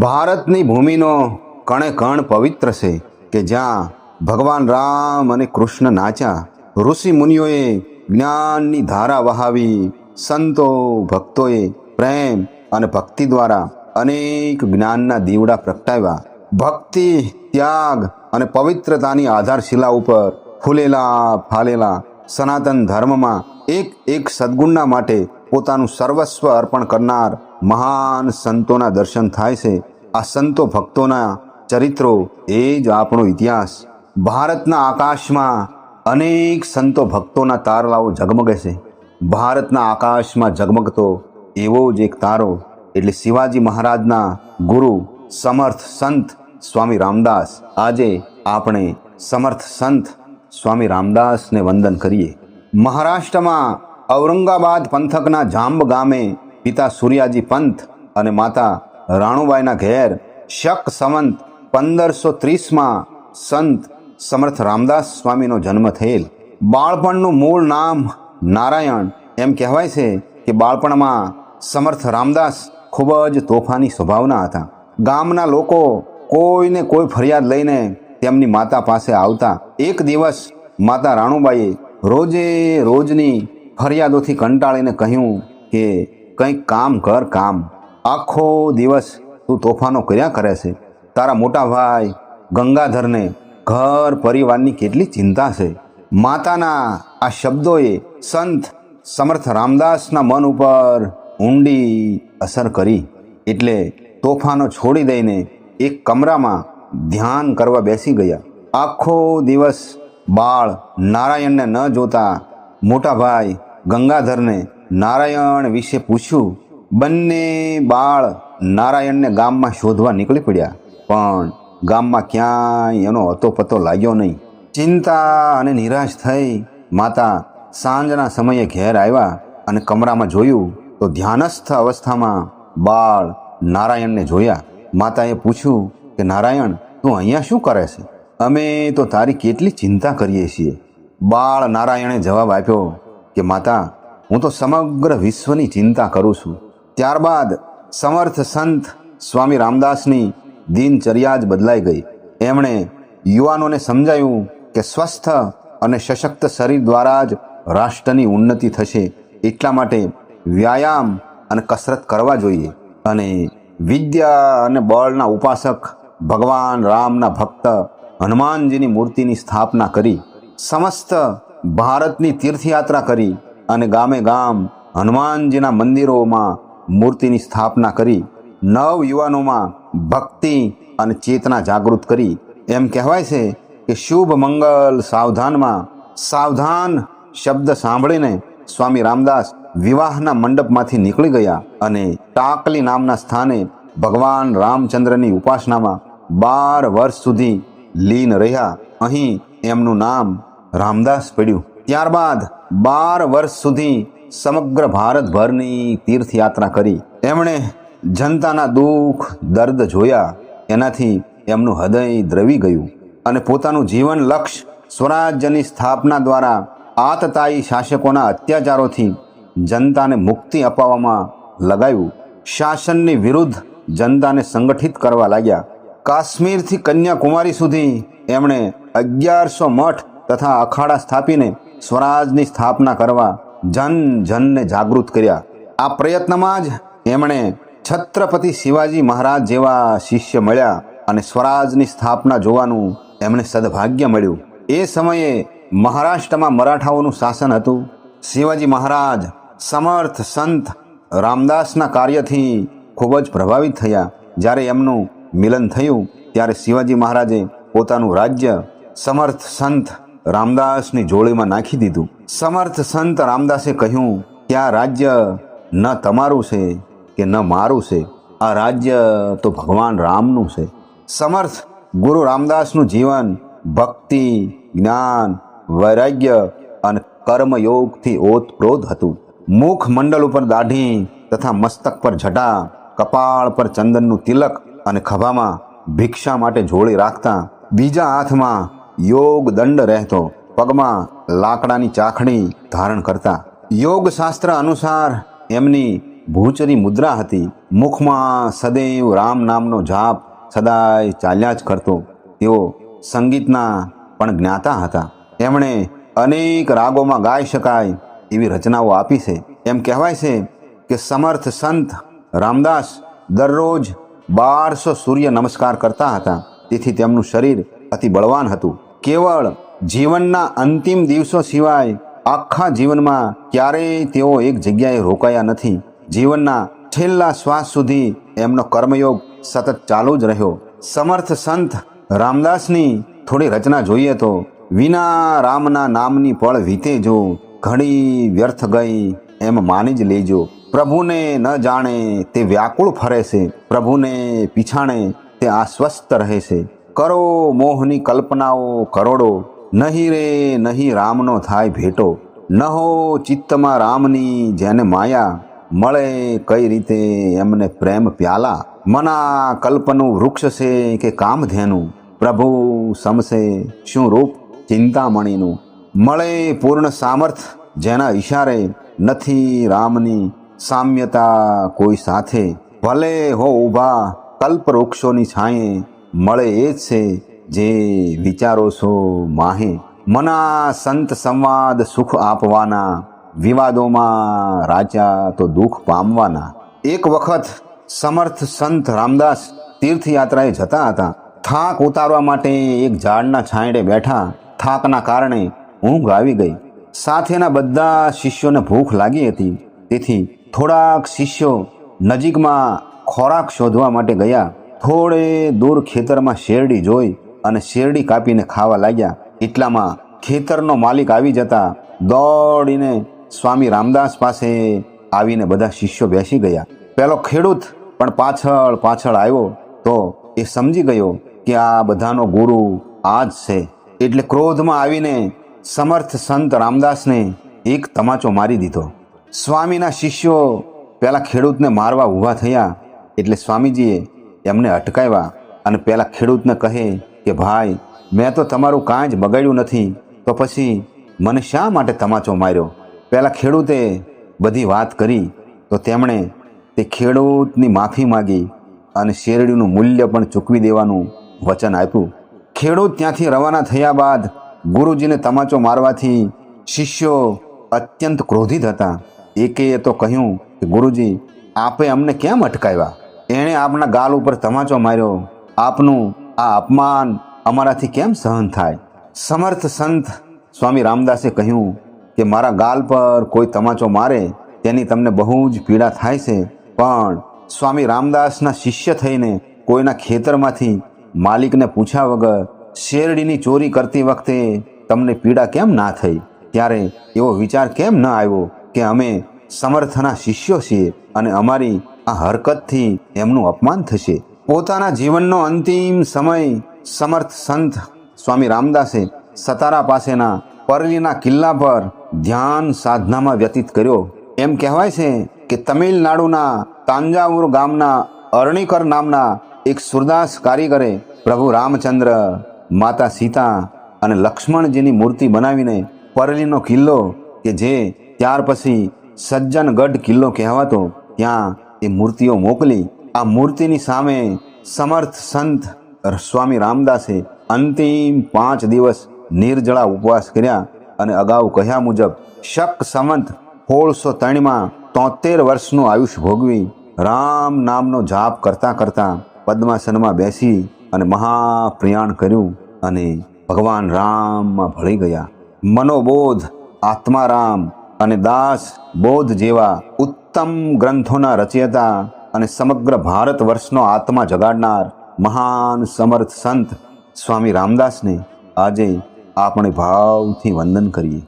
ભારતની ભૂમિનો કણે કણ પવિત્ર છે કે જ્યાં ભગવાન રામ અને કૃષ્ણ નાચ્યા ઋષિ મુનિઓએ જ્ઞાનની ધારા વહાવી, સંતો, ભક્તોએ પ્રેમ અને ભક્તિ દ્વારા અનેક જ્ઞાનના દીવડા પ્રગટાવ્યા. ભક્તિ, ત્યાગ અને પવિત્રતાની આધારશિલા ઉપર ફૂલેલા, ફાલેલા સનાતન ધર્મમાં એક એક સદગુણના માટે પોતાનું સર્વસ્વ અર્પણ કરનાર મહાન સંતોના દર્શન થાય છે. આ સંતો ભક્તોના ચરિત્રો એ જ આપણો ઇતિહાસ. ભારતના આકાશમાં અનેક સંતો ભક્તોના તારલાઓ ઝગમગે છે. ભારતના આકાશમાં ઝગમગતો એવો જ એક તારો, એટલે શિવાજી મહારાજના ગુરુ, સમર્થ સંત સ્વામી રામદાસ. આજે આપણે સમર્થ સંત સ્વામી રામદાસને વંદન કરીએ. મહારાષ્ટ્રમાં ઔરંગાબાદ પંથકના જાંબ ગામે પિતા સૂર્યાજી પંથ અને માતા રાણુબાઈના ઘેર શક સંવંત પંદરસો ત્રીસમાં સંત સમર્થ રામદાસ સ્વામીનો જન્મ થયેલ. બાળપણનું મૂળ નામ નારાયણ. એમ કહેવાય છે કે બાળપણમાં સમર્થ રામદાસ ખૂબ જ તોફાની સ્વભાવના હતા. ગામના લોકો કોઈને કોઈ ફરિયાદ લઈને તેમની માતા પાસે આવતા. એક દિવસ માતા રાણુબાઈએ રોજે રોજની ફરિયાદોથી કંટાળીને કહ્યું કે કંઈક કામ કર કામ. આખો દિવસ તું તોફાનો કર્યા કરે છે. તારા મોટા ભાઈ, ગંગાધરને ઘર પરિવારની કેટલી ચિંતા છે. માતાના આ શબ્દોએ સંત સમર્થ રામદાસના મન ઉપર ઊંડી અસર કરી. એટલે તોફાનો છોડી દઈને એક કમરામાં ધ્યાન કરવા બેસી ગયા. આખો દિવસ બાળ નારાયણને ન જોતા મોટા ભાઈ ગંગાધરને નારાયણ વિશે પૂછ્યું, બંને બાળ નારાયણને ગામમાં શોધવા નીકળી પડ્યા. પણ ગામમાં ક્યાંય એનો હતો પતો લાગ્યો નહીં. ચિંતા અને નિરાશ થઈ માતા સાંજના સમયે ઘેર આવ્યા અને કમરામાં જોયું તો ધ્યાનસ્થ અવસ્થામાં બાળ નારાયણને જોયા. માતાએ પૂછ્યું કે, નારાયણ, તું અહીંયા શું કરે છે? અમે તો તારી કેટલી ચિંતા કરીએ છીએ. બાળ નારાયણે જવાબ આપ્યો કે, માતા હું તો સમગ્ર વિશ્વની ચિંતા કરું છું. ત્યારબાદ સમર્થ સંત સ્વામી રામદાસની દિનચર્યા જ બદલાઈ ગઈ. એમણે યુવાનોને સમજાયું કે સ્વસ્થ અને સશક્ત શરીર દ્વારા જ રાષ્ટ્રની ઉન્નતિ થશે. એટલા માટે વ્યાયામ અને કસરત કરવા જોઈએ. અને વિદ્યા અને બળના ઉપાસક ભગવાન રામના ભક્ત હનુમાનજીની મૂર્તિની સ્થાપના કરી, સમસ્ત ભારતની તીર્થયાત્રા કરી અને ગામે ગામ હનુમાનજીના મંદિરોમાં મૂર્તિની સ્થાપના કરી, નવ યુવાનોમાં ભક્તિ અને ચેતના જાગૃત કરી. એમ કહેવાય છે કે શુભ મંગલ સાવધાનમાં સાવધાન શબ્દ સાંભળીને સ્વામી રામદાસ વિવાહના મંડપમાંથી નીકળી ગયા અને ટાકલી નામના સ્થાને ભગવાન રામચંદ્રની ઉપાસનામાં બાર વર્ષ સુધી લીન રહ્યા. અહીં એમનું નામ રામદાસ પડ્યું. ત્યારબાદ બાર વર્ષ સુધી સમગ્ર ભારતભરની તીર્થયાત્રા કરી. એમણે જનતાના દુઃખ, દર્દ જોયા. એનાથી એમનું હૃદય દ્રવી ગયું અને પોતાનું જીવન લક્ષ્ય સ્વરાજ્યની સ્થાપના દ્વારા આતતાયી શાસકોના અત્યાચારોથી જનતાને મુક્તિ અપાવવામાં લગાવ્યું શાસનની વિરુદ્ધ જનતાને સંગઠિત કરવા લાગ્યા. કાશ્મીરથી કન્યાકુમારી સુધી એમણે અગિયારસો મઠ તથા અખાડા સ્થાપીને સ્વરાજની સ્થાપના કરવા જન જનને જાગૃત કર્યા. આ પ્રયત્નમાં જ એમણે છત્રપતિ શિવાજી મહારાજ જેવા શિષ્ય મળ્યા અને સ્વરાજની સ્થાપના જોવાનું એમણે સદભાગ્ય મળ્યું. એ સમયે મહારાષ્ટ્રમાં મરાઠાઓનું શાસન હતું. શિવાજી મહારાજ સમર્થ સંત રામદાસના કાર્યથી ખૂબ જ પ્રભાવિત થયા. જ્યારે એમનું મિલન થયું, ત્યારે શિવાજી મહારાજે પોતાનું રાજ્ય સમર્થ સંત રામદાસની જોડીમાં નાખી દીધું. સમર્થ સંત રામદાસે કહ્યું કે આ રાજ્ય ન તમારું છે કે ન મારું છે? આ રાજ્ય તો ભગવાન રામનું છે. સમર્થ ગુરુ રામદાસનું જીવન ભક્તિ, જ્ઞાન, વૈરાગ્ય અને કર્મયોગથી ઓતપ્રોત હતું. મુખ મંડળ ઉપર દાઢી તથા મસ્તક પર જટા, કપાળ પર ચંદનનું તિલક અને ખભામાં ભિક્ષા માટે જોડી રાખતા બીજા હાથમાં યોગ દંડ રહેતો. પગમાં લાકડાની ચાખણી ધારણ કરતા. યોગ શાસ્ત્ર અનુસાર એમની ભૂચરી મુદ્રા હતી. મુખમાં સદૈવ રામ નામનો જાપ સદાય ચાલ્યા જ કરતો. તેઓ સંગીતના પણ જ્ઞાતા હતા. એમણે અનેક રાગોમાં ગાઈ શકાય એવી રચનાઓ આપી છે. એમ કહેવાય છે કે સમર્થ સંત રામદાસ દરરોજ બારસો સૂર્ય નમસ્કાર કરતા હતા. તેથી તેમનું શરીર અતિ બળવાન હતું. કેવળ જીવનના અંતિમ દિવસો સિવાય આખા જીવનમાં ક્યારેય તેઓ એક જગ્યાએ રોકાયા નથી. જીવનના છેલ્લા શ્વાસ સુધી એમનો કર્મયોગ સતત ચાલુ જ રહ્યો. સમર્થ સંત રામદાસની થોડી રચના જોઈએ તો, વિના રામના નામની પળ વીતે જો, ઘણી વ્યર્થ ગઈ એમ માની જ લેજો. પ્રભુને ન જાણે તે વ્યાકુળ ફરે છે. પ્રભુને પીછાણે તે આશ્વસ્ત રહે છે. કરો મોહની કલ્પનાઓ કરોડો, નહીં રે, નહીં રામનો થાય ભેટો. નહો ચિત્તમાં રામની જેને માયા, મળે કઈ રીતે એમને પ્રેમ પ્યાલા. મના કલ્પનું વૃક્ષ છે કે કામધેનું, પ્રભુ સમસે શું રૂપ ચિંતામણીનું. મળે પૂર્ણ સામર્થ જેના ઈશારે નથી રામની સામ્યતા કોઈ સાથે. ભલે હો ઊભા કલ્પ વૃક્ષોની છાંયે મળે એ જ છે જે વિચારો છો માહે. મના સંત સંવાદ સુખ આપવાના, વિવાદોમાં રાજા તો દુઃખ પામવાના. એક વખત સમર્થ સંત રામદાસ તીર્થયાત્રાએ જતા હતા. થાક ઉતારવા માટે એક ઝાડના છાંયડે બેઠા. થાકના કારણે ઊંઘ આવી ગઈ. સાથેના બધા શિષ્યોને ભૂખ લાગી હતી. તેથી થોડાક શિષ્યો નજીકમાં ખોરાક શોધવા માટે ગયા. થોડે દૂર ખેતરમાં શેરડી જોઈ અને શેરડી કાપીને ખાવા લાગ્યા. એટલામાં ખેતરનો માલિક આવી જતા દોડીને સ્વામી રામદાસ પાસે આવીને બધા શિષ્યો બેસી ગયા. પેલો ખેડૂત પણ પાછળ પાછળ આવ્યો તો એ સમજી ગયો કે આ બધાનો ગુરુ આ જ છે. એટલે ક્રોધમાં આવીને સમર્થ સંત રામદાસને એક તમાચો મારી દીધો. સ્વામીના શિષ્યો પેલા ખેડૂતને મારવા ઊભા થયા. એટલે સ્વામીજીએ એમને અટકાવ્યા અને પેલા ખેડૂતને કહે કે, ભાઈ, મેં તો તમારું કાંઈ જ બગાડ્યું નથી. તો પછી મને શા માટે તમાચો માર્યો? પેલા ખેડૂતે બધી વાત કરી. તો તેમણે તે ખેડૂતની માફી માગી અને શેરડીનું મૂલ્ય પણ ચૂકવી દેવાનું વચન આપ્યું. ખેડૂત ત્યાંથી રવાના થયા બાદ ગુરુજીને તમાચો મારવાથી શિષ્યો અત્યંત ક્રોધિત હતા. એકે તો કહ્યું કે, ગુરુજી, આપે અમને કેમ અટકાવ્યા? એણે આપના ગાલ ઉપર તમાચો માર્યો. આપનું આ અપમાન અમારાથી કેમ સહન થાય? સમર્થ સંત સ્વામી રામદાસે કહ્યું કે મારા ગાલ પર કોઈ તમાચો મારે તેની તમને બહુ જ પીડા થાય છે. પણ સ્વામી રામદાસના શિષ્ય થઈને કોઈના ખેતરમાંથી માલિકને પૂછ્યા વગર શેરડીની ચોરી કરતી વખતે તમને પીડા કેમ ના થઈ? ત્યારે એવો વિચાર કેમ ન આવ્યો કે અમે સમર્થના શિષ્યો છીએ અને અમારી આ હરકતથી એમનું અપમાન થશે. પોતાના જીવનનો અંતિમ સમય સમર્થ સંત સ્વામી રામદાસે સતારા પાસેના પરલીના કિલ્લા પર ધ્યાન સાધનામાં વ્યતીત કર્યો. એમ કહેવાય છે કે તમિલનાડુના તાંજાવુર ગામના અરણીકર નામના એક સુરદાસ કારીગરે પ્રભુ રામચંદ્ર, માતા સીતા અને લક્ષ્મણજીની મૂર્તિ બનાવીને પરલીનો કિલ્લો કે જે ત્યાર પછી સજ્જનગઢ કિલ્લો કહેવાતો, ત્યાં એ મૂર્તિઓ મોકલી. આ મૂર્તિની સામે સમર્થ સંત સ્વામી રામદાસે અંતિમ પાંચ દિવસ નિર્જળા ઉપવાસ કર્યા અને અગાઉ કહ્યા મુજબ, શક સંવંત સોળસો ત્રણમાં તોતેર વર્ષનું આયુષ્ય ભોગવી રામ નામનો જાપ કરતાં કરતાં પદ્માસનમાં બેસી અને મહાપ્રયાણ કર્યું અને ભગવાન રામમાં ભળી ગયા. મનોબોધ, આત્મારામ અને દાસ બોધ જેવા ઉત્તમ ગ્રંથોના રચયતા અને સમગ્ર ભારત વર્ષનો આત્મા જગાડનાર મહાન સમર્થ સંત સ્વામી રામદાસને આજે આપણે ભાવથી વંદન કરીએ.